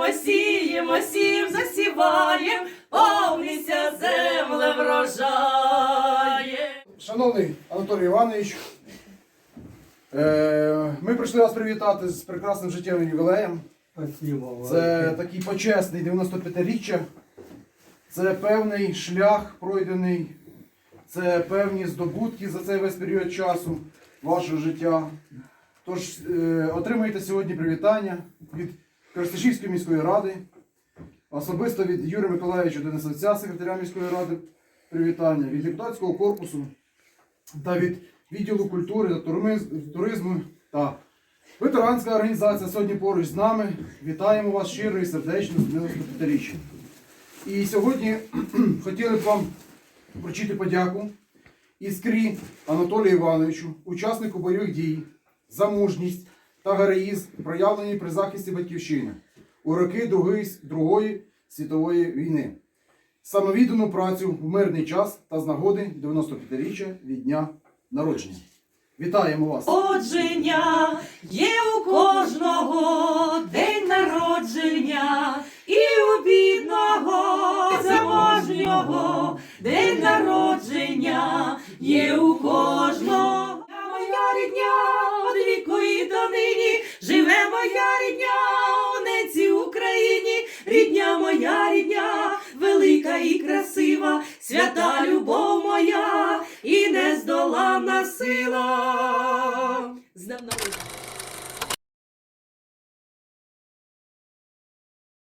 Сіємо, сіємо, сім, засіваєм, повністя земле врожає. Шановний Анатолій Іванович, е, ми прийшли вас привітати з прекрасним життєвим ювілеєм. Це такий почесний 95-річчя. Це певний шлях пройдений, це певні здобутки за цей весь період часу вашого життя. Тож е, отримаєте сьогодні привітання від Коростишівської міської ради, особисто від Юрія Миколаївича Денисовця, секретаря міської ради, привітання, від депутатського корпусу та від відділу культури та туризму та ветеранська організація сьогодні поруч з нами. Вітаємо вас щиро і сердечно з 95-річчям. І сьогодні хотіли б вам вручити подяку іскрі Анатолію Івановичу, учаснику бойових дій, за мужність та героїзм, проявлені при захисті батьківщини у роки Другої, Другої світової війни, самовіддану працю в мирний час та з нагоди 95-річчя від дня народження. Вітаємо вас! Народження є у кожного день народження, і у бідного заможнього день народження є у моя рідня, велика і красива, свята любов моя і нездоланна сила.